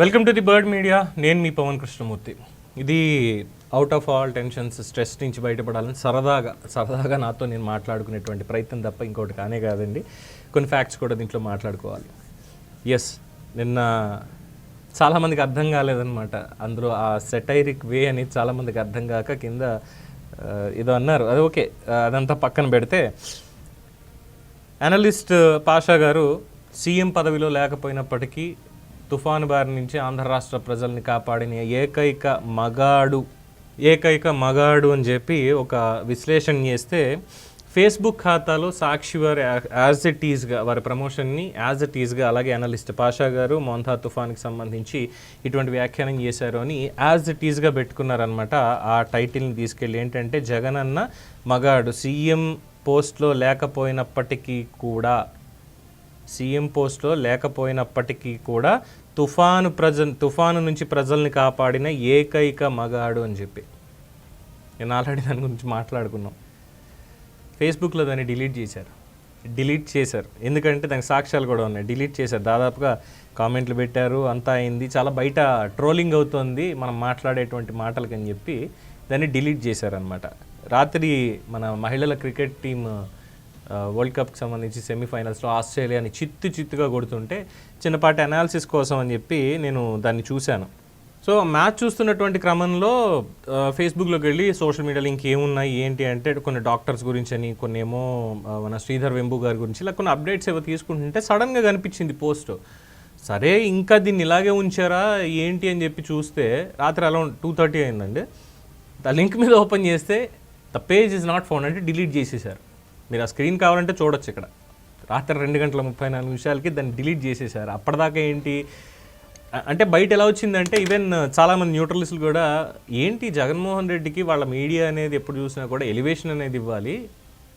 Welcome to the bird media నేను మీ పవన్ కృష్ణమూర్తి. ఇది out of all tensions stress నుంచి బయటపడాలని సరదాగా సరదాగా నాతో నేను మాట్లాడుకునేటువంటి ప్రయత్నం తప్ప ఇంకోటి కానే కాదండి. కొన్ని ఫ్యాక్ట్స్ కూడా దీంట్లో మాట్లాడుకోవాలి. ఎస్ నిన్న చాలామందికి అర్థం కాలేదన్నమాట. అందులో ఆ సెటైరిక్ వే అనేది చాలామందికి అర్థం కాక కింద ఏదో అన్నారు. అది ఓకే అదంతా పక్కన పెడితే అనలిస్ట్ పాషా గారు సీఎం పదవిలో లేకపోయినప్పటికీ తుఫాను బారి నుంచి ఆంధ్ర రాష్ట్ర ప్రజల్ని కాపాడిన ఏకైక మగాడు ఏకైక మగాడు అని చెప్పి ఒక విశ్లేషణ చేస్తే ఫేస్బుక్ ఖాతాలో సాక్షి వారి యాజ్ ఇట్ ఈజ్గా వారి ప్రమోషన్ని యాజ్ ఇట్ ఈజ్గా అలాగే అనలిస్ట్ పాషా గారు మోంతా తుఫాన్కి సంబంధించి ఇటువంటి వ్యాఖ్యానం చేశారు అని యాజ్ ఇట్ ఈజ్గా పెట్టుకున్నారనమాట ఆ టైటిల్ని తీసుకెళ్ళి. ఏంటంటే జగన్ అన్న మగాడు సీఎం పోస్ట్లో లేకపోయినప్పటికీ కూడా సీఎం పోస్ట్లో లేకపోయినప్పటికీ కూడా తుఫాను ప్రజ తుఫాను నుంచి ప్రజల్ని కాపాడిన ఏకైక మగాడు అని చెప్పి. నేను ఆల్రెడీ దాని గురించి మాట్లాడుకున్నాం. ఫేస్బుక్లో దాన్ని డిలీట్ చేశారు. డిలీట్ చేశారు. ఎందుకంటే దానికి సాక్ష్యాలు కూడా ఉన్నాయి. డిలీట్ చేశారు. దాదాపుగా కామెంట్లు పెట్టారు. అంతా అయింది. చాలా బయట ట్రోలింగ్ అవుతోంది. మనం మాట్లాడేటువంటి మాటలకని చెప్పి దాన్ని డిలీట్ చేశారనమాట రాత్రి మన మహిళల క్రికెట్ టీం వరల్డ్ కప్కి సంబంధించి సెమీఫైనల్స్లో ఆస్ట్రేలియాని చిత్తు చిత్తుగా కొడుతుంటే చిన్నపాటి అనాలిసిస్ కోసం అని చెప్పి నేను దాన్ని చూశాను. సో మ్యాచ్ చూస్తున్నటువంటి క్రమంలో ఫేస్బుక్లోకి వెళ్ళి సోషల్ మీడియాలో ఇంకేమున్నాయి ఏంటి అంటే కొన్ని డాక్టర్స్ గురించి అని కొన్ని ఏమో మన శ్రీధర్ వెంబు గారి గురించి ఇలా కొన్ని అప్డేట్స్ ఏవో తీసుకుంటుంటే సడన్గా కనిపించింది పోస్ట్. సరే ఇంకా దీన్ని ఇలాగే ఉంచారా ఏంటి అని చెప్పి చూస్తే రాత్రి అరౌండ్ టూ థర్టీ అయిందండి. ద లింక్ మీద ఓపెన్ చేస్తే the page is not found అంటే డిలీట్ చేసేసారు. మీరు ఆ స్క్రీన్ కావాలంటే చూడొచ్చు ఇక్కడ. రాత్రి రెండు గంటల ముప్పై నాలుగు నిమిషాలకి దాన్ని డిలీట్ చేసేసారు అప్పటిదాకా ఏంటి? అంటే బయట ఎలా వచ్చిందంటే ఈవెన్ చాలామంది న్యూట్రలిస్టులు కూడా ఏంటి జగన్మోహన్ రెడ్డికి వాళ్ళ మీడియా అనేది ఎప్పుడు చూసినా కూడా ఎలివేషన్ అనేది ఇవ్వాలి.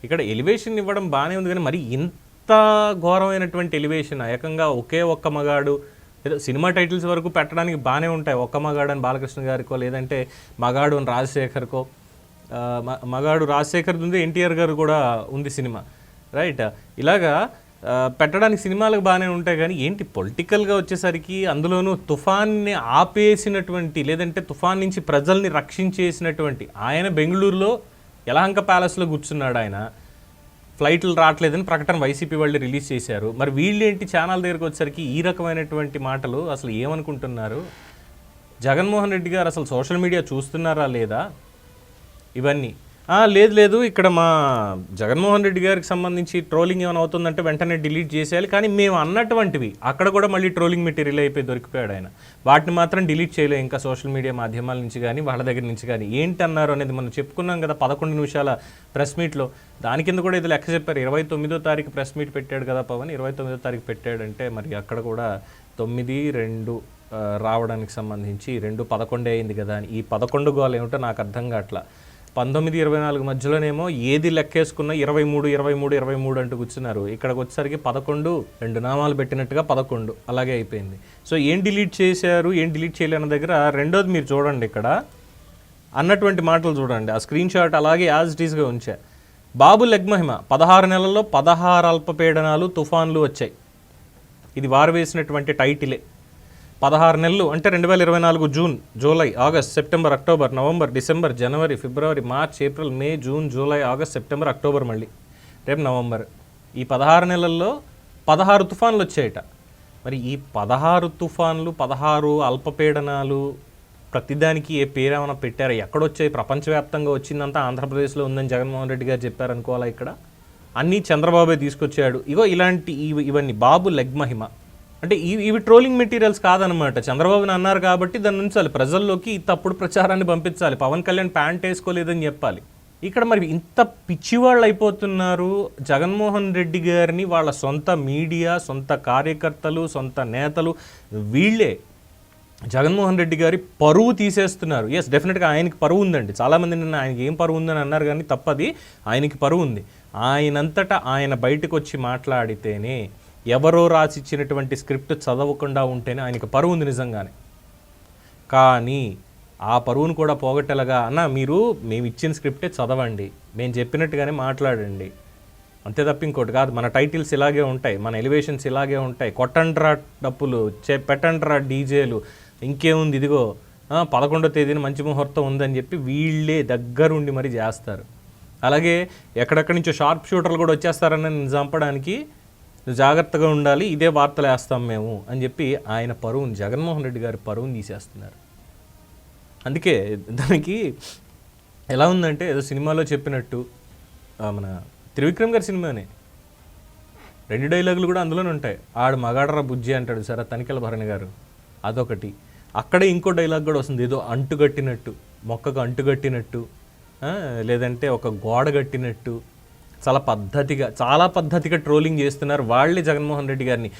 ఇక్కడ ఎలివేషన్ ఇవ్వడం బాగానే ఉంది కానీ మరి ఇంత ఘోరమైనటువంటి ఎలివేషన్ ఏకంగా ఒకే ఒక్క మగాడు ఏదో సినిమా టైటిల్స్ వరకు పెట్టడానికి బాగానే ఉంటాయి. ఒక్క మగాడు అని బాలకృష్ణ గారికో లేదంటే మగాడు అని రాజశేఖర్కో మగాడు రాజశేఖర్ ఉంది ఎన్టీఆర్ గారు కూడా ఉంది సినిమా. రైట్? ఇలాగా పెట్టడానికి సినిమాలకు బాగానే ఉంటాయి కానీ ఏంటి పొలిటికల్గా వచ్చేసరికి అందులోనూ తుఫాన్ని ఆపేసినటువంటి లేదంటే తుఫాన్ నుంచి ప్రజల్ని రక్షించేసినటువంటి ఆయన బెంగళూరులో యలహంక ప్యాలెస్లో కూర్చున్నాడు ఆయన. ఫ్లైట్లు రావట్లేదని ప్రకటన వైసీపీ వాళ్ళు రిలీజ్ చేశారు. మరి వీళ్ళు ఏంటి ఛానల్ దగ్గరకు వచ్చేసరికి ఈ రకమైనటువంటి మాటలు? అసలు ఏమనుకుంటున్నారు? జగన్మోహన్ రెడ్డి గారు అసలు సోషల్ మీడియా చూస్తున్నారా లేదా? ఇవన్నీ. లేదు లేదు ఇక్కడ మా జగన్మోహన్ రెడ్డి గారికి సంబంధించి ట్రోలింగ్ ఏమైనా అవుతుందంటే వెంటనే డిలీట్ చేసేయాలి. కానీ మేము అన్నటువంటివి అక్కడ కూడా మళ్ళీ ట్రోలింగ్ మెటీరియల్ అయిపోయి దొరికిపోయాడు ఆయన. వాటిని మాత్రం డిలీట్ చేయలేదు ఇంకా సోషల్ మీడియా మాధ్యమాల నుంచి కానీ వాళ్ళ దగ్గర నుంచి కానీ. ఏంటి అన్నారు అనేది మనం చెప్పుకున్నాం కదా పదకొండు నిమిషాల ప్రెస్ మీట్లో. దాని కింద కూడా ఇది లెక్క చెప్పారు. ఇరవై తొమ్మిదో తారీఖు ప్రెస్ మీట్ పెట్టాడు కదా పవన్. ఇరవై తొమ్మిదో తారీఖు పెట్టాడంటే మరి అక్కడ కూడా తొమ్మిది రెండు రావడానికి సంబంధించి రెండు పదకొండే అయింది కదా అని. ఈ పదకొండు గోలు ఏమిటో నాకు అర్థం కావట్లా. పంతొమ్మిది ఇరవై నాలుగు మధ్యలోనేమో ఏది లెక్కేసుకున్నా ఇరవై మూడు ఇరవై మూడు ఇరవై మూడు అంటూ కూర్చున్నారు. ఇక్కడికి వచ్చేసరికి పదకొండు రెండు నామాలు పెట్టినట్టుగా పదకొండు. అలాగే అయిపోయింది. సో ఏం డిలీట్ చేశారు ఏం డిలీట్ చేయలేని దగ్గర రెండోది మీరు చూడండి ఇక్కడ. అన్నటువంటి మాటలు చూడండి. ఆ స్క్రీన్ షాట్ అలాగే యాజ్ ఇట్ ఈస్గా ఉంచా. బాబు లెగ్మహిమ పదహారు నెలల్లో పదహారు అల్పపీడనాలు తుఫాన్లు వచ్చాయి. ఇది వారు వేసినటువంటి టైటిలే. పదహారు నెలలు అంటే రెండు వేల ఇరవై నాలుగు June July August September October November December జనవరి ఫిబ్రవరి March April May June July August September October మళ్ళీ. రేపు నవంబర్. ఈ పదహారు నెలల్లో పదహారు తుఫాన్లు వచ్చాయట. మరి ఈ పదహారు తుఫాన్లు పదహారు అల్పపీడనాలు ప్రతిదానికి ఏ పేరు ఏమైనా పెట్టారా? ఎక్కడొచ్చాయి? ప్రపంచవ్యాప్తంగా వచ్చిందంతా ఆంధ్రప్రదేశ్లో ఉందని జగన్మోహన్ రెడ్డి గారు చెప్పారనుకోవాలా ఇక్కడ? అన్నీ చంద్రబాబే తీసుకొచ్చాడు. ఇగో ఇలాంటి ఇవి ఇవన్నీ. బాబు లెగ్ మహిమ అంటే ఇవి ఇవి ట్రోలింగ్ మెటీరియల్స్ కాదనమాట చంద్రబాబుని అన్నారు కాబట్టి దాని ఉంచాలి ప్రజల్లోకి తప్పుడు ప్రచారాన్ని పంపించాలి. పవన్ కళ్యాణ్ ప్యాంట్ వేసుకోలేదని చెప్పాలి. ఇక్కడ మరి ఇంత పిచ్చివాళ్ళు అయిపోతున్నారు జగన్మోహన్ రెడ్డి గారిని వాళ్ళ సొంత మీడియా సొంత కార్యకర్తలు సొంత నేతలు వీళ్ళే జగన్మోహన్ రెడ్డి గారి పరువు తీసేస్తున్నారు. ఎస్ డెఫినెట్గా ఆయనకి పరువు ఉందండి. చాలామంది నిన్న ఆయనకి ఏం పరువు ఉందని అన్నారు కానీ తప్పది. ఆయనకి పరువు ఉంది. ఆయనంతటా ఆయన బయటకు వచ్చి మాట్లాడితేనే ఎవరో రాసిచ్చినటువంటి స్క్రిప్ట్ చదవకుండా ఉంటేనే ఆయనకి పరువు ఉంది నిజంగానే. కానీ ఆ పరువును కూడా పోగొట్టేలాగా అన్న మీరు మేము ఇచ్చిన స్క్రిప్టే చదవండి మేము చెప్పినట్టుగానే మాట్లాడండి. అంతే తప్ప ఇంకోటి కాదు మన టైటిల్స్ ఇలాగే ఉంటాయి మన ఎలివేషన్స్ ఇలాగే ఉంటాయి కొట్టండ్రా డప్పులు చే పెట్టండ్రా డీజేలు ఇంకేముంది ఇదిగో పదకొండో తేదీన మంచి ముహూర్తం ఉందని చెప్పి వీళ్ళే దగ్గరుండి మరి చేస్తారు. అలాగే ఎక్కడెక్కడి నుంచో షార్ప్ షూటర్లు కూడా వచ్చేస్తారని నేను చంపడానికి జాగ్రత్తగా ఉండాలి ఇదే వార్తలు వేస్తాం మేము అని చెప్పి ఆయన పరువుని జగన్మోహన్ రెడ్డి గారి పరువుని తీసేస్తున్నారు. అందుకే దానికి ఎలా ఉందంటే ఏదో సినిమాలో చెప్పినట్టు మన త్రివిక్రమ్ గారి సినిమానే. రెండు డైలాగులు కూడా అందులోనే ఉంటాయి. ఆడు మగాడరా బుజ్జి అంటాడు సరే తనికెల భరణి గారు. అదొకటి. అక్కడే ఇంకో డైలాగ్ కూడా వస్తుంది ఏదో అంటుగట్టినట్టు మొక్కకు అంటుగట్టినట్టు లేదంటే ఒక గోడ కట్టినట్టు చాలా పద్ధతిగా చాలా పద్ధతిగా ట్రోలింగ్ చేస్తున్నారు వాళ్ళే జగన్మోహన్ రెడ్డి గారిని.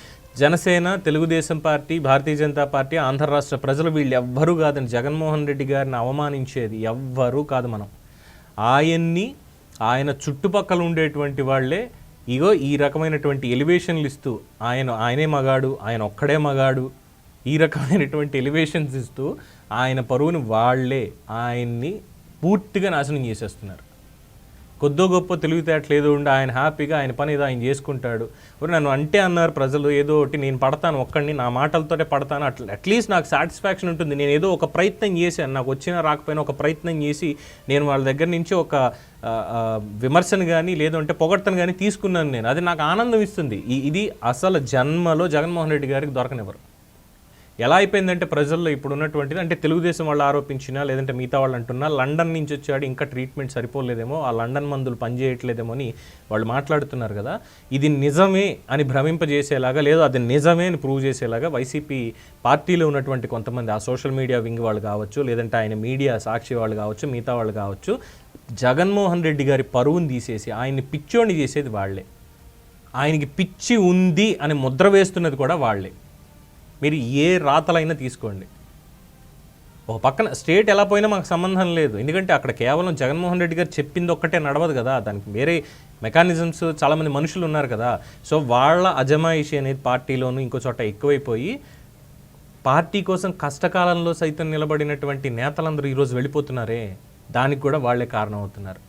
జనసేన తెలుగుదేశం పార్టీ భారతీయ జనతా పార్టీ ఆంధ్ర రాష్ట్ర ప్రజలు వీళ్ళు ఎవ్వరూ కాదని జగన్మోహన్ రెడ్డి గారిని అవమానించేది ఎవ్వరూ కాదు మనం. ఆయన్ని ఆయన చుట్టుపక్కల ఉండేటువంటి వాళ్ళే ఇగో ఈ రకమైనటువంటి ఎలివేషన్లు ఇస్తూ ఆయన ఆయనే మగాడు ఆయన ఒక్కడే మగాడు ఈ రకమైనటువంటి ఎలివేషన్స్ ఇస్తూ ఆయన పరువుని వాళ్ళే ఆయన్ని పూర్తిగా నాశనం చేసేస్తున్నారు. కొద్దో గొప్ప తెలివితేటలు ఏదో ఉండి ఆయన హ్యాపీగా ఆయన పని ఏదో ఆయన చేసుకుంటాడు. మరి నన్ను అంటే అన్నారు ప్రజలు ఏదో ఒకటి నేను పడతాను ఒక్కడిని నా మాటలతోటే పడతాను అట్లా అట్లీస్ట్ నాకు సాటిస్ఫాక్షన్ ఉంటుంది. నేను ఏదో ఒక ప్రయత్నం చేశాను నాకు వచ్చినా రాకపోయినా ఒక ప్రయత్నం చేసి నేను వాళ్ళ దగ్గర నుంచి ఒక విమర్శను కానీ లేదంటే పొగడ్తను కానీ తీసుకున్నాను నేను. అది నాకు ఆనందం ఇస్తుంది. ఈ- ఇది అసలు జన్మలో జగన్మోహన్ రెడ్డి గారికి దొరకనివ్వరు. ఎలా అయిపోయిందంటే ప్రజల్లో ఇప్పుడు ఉన్నటువంటిది అంటే తెలుగుదేశం వాళ్ళు ఆరోపించినా లేదంటే మిగతా వాళ్ళు అంటున్నా లండన్ నుంచి వచ్చాడు ఇంకా ట్రీట్మెంట్ సరిపోలేదేమో ఆ లండన్ మందులు పనిచేయట్లేదేమో అని వాళ్ళు మాట్లాడుతున్నారు కదా. ఇది నిజమే అని భ్రమింపజేసేలాగా లేదు అది నిజమే అని ప్రూవ్ చేసేలాగా వైసీపీ పార్టీలో ఉన్నటువంటి కొంతమంది ఆ సోషల్ మీడియా వింగ్ వాళ్ళు కావచ్చు లేదంటే ఆయన మీడియా సాక్షి వాళ్ళు కావచ్చు మిగతా వాళ్ళు కావచ్చు జగన్మోహన్ రెడ్డి గారి పరువుని తీసేసి ఆయన్ని పిచ్చోని చేసేది వాళ్ళే. ఆయనకి పిచ్చి ఉంది అని ముద్ర వేస్తున్నది కూడా వాళ్ళే. మీరు ఏ రాతలైనా తీసుకోండి. ఒక పక్కన స్టేట్ ఎలా పోయినా మాకు సంబంధం లేదు. ఎందుకంటే అక్కడ కేవలం జగన్మోహన్ రెడ్డి గారు చెప్పింది ఒక్కటే నడవదు కదా. దానికి వేరే మెకానిజమ్స్ చాలామంది మనుషులు ఉన్నారు కదా. సో వాళ్ళ అజమాయిషి అనేది పార్టీలోనూ ఇంకో చోట ఎక్కువైపోయి పార్టీ కోసం కష్టకాలంలో సైతం నిలబడినటువంటి నేతలందరూ ఈరోజు వెళ్ళిపోతున్నారే. దానికి కూడా వాళ్ళే కారణం అవుతున్నారు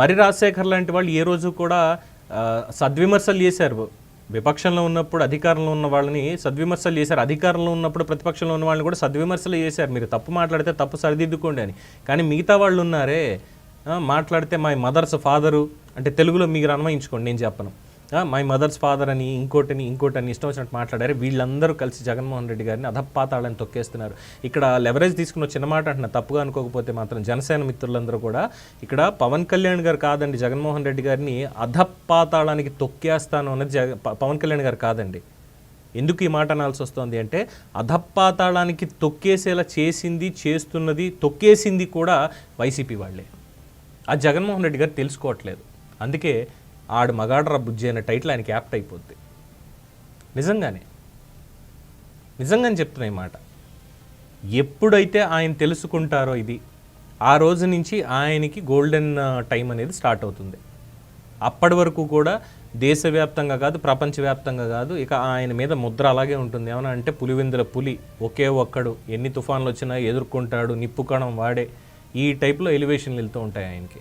మరి రాజశేఖర్ లాంటి వాళ్ళు ఏ రోజు కూడా సద్విమర్శలు చేశారు. విపక్షంలో ఉన్నప్పుడు అధికారంలో ఉన్న వాళ్ళని సద్విమర్శలు చేశారు. అధికారంలో ఉన్నప్పుడు ప్రతిపక్షంలో ఉన్న వాళ్ళని కూడా సద్విమర్శలు చేశారు. మీరు తప్పు మాట్లాడితే తప్పు సరిదిద్దుకోండి అని. కానీ మిగతా వాళ్ళు ఉన్నారే మాట్లాడితే మై మదర్స్ ఫాదరు అంటే తెలుగులో మీరు అన్వయించుకోండి నేను చెప్పను. మై మదర్స్ ఫాదర్ అని ఇంకోటని ఇంకోటని ఇష్టం వచ్చినట్టు మాట్లాడారు. వీళ్ళందరూ కలిసి జగన్మోహన్ రెడ్డి గారిని అధపాతాళని తొక్కేస్తున్నారు. ఇక్కడ లెవరేజ్ తీసుకున్న చిన్న మాట అంటున్నా తప్పుగా అనుకోకపోతే మాత్రం జనసేన మిత్రులందరూ కూడా ఇక్కడ పవన్ కళ్యాణ్ గారు కాదండి జగన్మోహన్ రెడ్డి గారిని అధపాతాళానికి తొక్కేస్తాను అన్నది జగ పవన్ కళ్యాణ్ గారు కాదండి. ఎందుకు ఈ మాట అనాల్సి వస్తుంది అంటే అధపాతాళానికి తొక్కేసేలా చేసింది చేస్తున్నది తొక్కేసింది కూడా వైసీపీ వాళ్ళే. ఆ జగన్మోహన్ రెడ్డి గారు తెలుసుకోవట్లేదు. అందుకే ఆడు మగాడ్ర బుజ్జి అనే టైటిల్ ఆయనకి యాప్ట్ అయిపోద్ది. నిజంగానే. నిజంగానే చెప్తున్నా ఈ మాట. ఎప్పుడైతే ఆయన తెలుసుకుంటారో ఇది ఆ రోజు నుంచి ఆయనకి గోల్డెన్ టైం అనేది స్టార్ట్ అవుతుంది. అప్పటి వరకు కూడా దేశవ్యాప్తంగా కాదు ప్రపంచవ్యాప్తంగా కాదు ఇక ఆయన మీద ముద్ర అలాగే ఉంటుంది. ఏమన్నా అంటే పులివెందుల పులి ఒకే ఒక్కడు ఎన్ని తుఫాన్లు వచ్చినా ఎదుర్కొంటాడు నిప్పు కణం వాడే ఈ టైప్లో ఎలివేషన్లు వెళ్తూ ఉంటాయి ఆయనకి.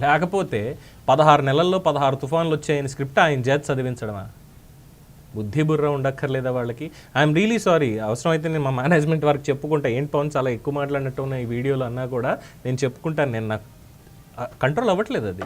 లేకపోతే పదహారు నెలల్లో పదహారు తుఫాన్లు వచ్చాయని స్క్రిప్ట్ ఆయన చేత చదివించడమా? బుద్ధి బుర్ర ఉండక్కర్లేదా వాళ్ళకి? ఐఎమ్ రియలీ సారీ అవసరమైతే నేను మా మేనేజ్మెంట్ వారికి చెప్పుకుంటా. ఏంటి పవన్ చాలా ఎక్కువ మాట్లాడినట్టు ఉన్న ఈ వీడియోలో అన్నా కూడా నేను చెప్పుకుంటాను. నేను నాకు కంట్రోల్ అవ్వట్లేదు అది.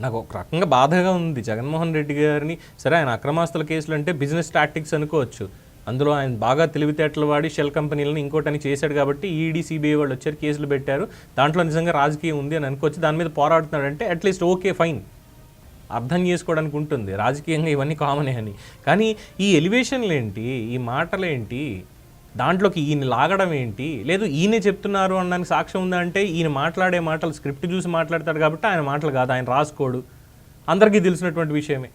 నాకు ఒక రకంగా బాధగా ఉంది. జగన్మోహన్ రెడ్డి గారిని సరే ఆయన అక్రమాస్తుల కేసులు అంటే బిజినెస్ టాక్టిక్స్ అనుకోవచ్చు. అందులో ఆయన బాగా తెలివితేటలు వాడి షెల్ కంపెనీలను ఇంకోటని చేశాడు కాబట్టి ఈడీ సిబిఐ వాళ్ళు వచ్చారు కేసులు పెట్టారు. దాంట్లో నిజంగా రాజకీయం ఉంది అని అనుకోవచ్చు. దాని మీద పోరాడుతున్నాడు అంటే అట్లీస్ట్ ఓకే ఫైన్ అర్థం చేసుకోవడానికి ఉంటుంది. రాజకీయంగా ఇవన్నీ కామనే అని. కానీ ఈ ఎలివేషన్లు ఏంటి ఈ మాటలు ఏంటి దాంట్లోకి ఈయన లాగడం ఏంటి? లేదు ఈయనే చెప్తున్నారు అనడానికి సాక్ష్యం ఉందా అంటే ఈయన మాట్లాడే మాటలు స్క్రిప్ట్ చూసి మాట్లాడతాడు కాబట్టి ఆయన మాటలు కాదు. ఆయన రాసుకోడు. అందరికీ తెలిసినటువంటి విషయమే.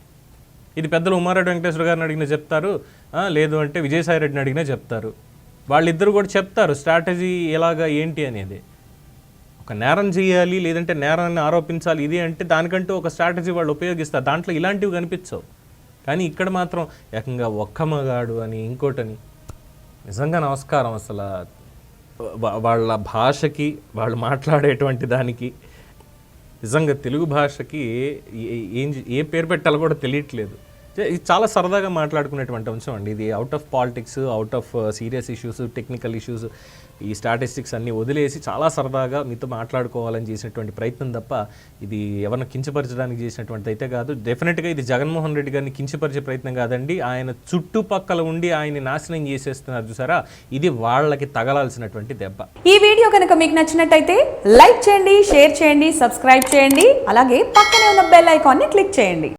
ఇది పెద్దలు ఉమారెడ్డి వెంకటేశ్వర గారిని అడిగినా చెప్తారు లేదు అంటే విజయసాయి రెడ్డిని అడిగినా చెప్తారు. వాళ్ళిద్దరు కూడా చెప్తారు స్ట్రాటజీ ఎలాగా ఏంటి అనేది? ఒక నేరం చేయాలి లేదంటే నేరాన్ని ఆరోపించాలి ఇది అంటే దానికంటూ ఒక స్ట్రాటజీ వాళ్ళు ఉపయోగిస్తారు. దాంట్లో ఇలాంటివి కనిపించవు. కానీ ఇక్కడ మాత్రం ఏకంగా ఒక్క మగాడు అని ఇంకోటని నిజంగా నమస్కారం అసలు. వాళ్ళ భాషకి వాళ్ళు మాట్లాడేటువంటి దానికి నిజంగా తెలుగు భాషకి ఏం ఏ పేరు పెట్టాలో కూడా తెలియట్లేదు. ఇది చాలా సరదాగా మాట్లాడుకునేటువంటి అంశం అండి. ఇది out of politics out of serious issues technical issues ఈ స్టాటిస్టిక్స్ అన్నీ వదిలేసి చాలా సరదాగా మీతో మాట్లాడుకోవాలని చేసినటువంటి ప్రయత్నం తప్ప ఇది ఎవరిని కించపరచడానికి చేసినటువంటి అయితే కాదు. డెఫినెట్గా ఇది జగన్మోహన్ రెడ్డి గారిని కించపరిచే ప్రయత్నం కాదండి. ఆయన చుట్టుపక్కల ఉండి ఆయన్ని నాశనం చేసేస్తున్నారు చూసారా? ఇది వాళ్ళకి తగలాల్సినటువంటి దెబ్బ. ఈ వీడియో కనుక మీకు నచ్చినట్టయితే లైక్ చేయండి షేర్ చేయండి సబ్స్క్రైబ్ చేయండి. అలాగే పక్కనే ఉన్న బెల్ ఐకాన్ని క్లిక్ చేయండి.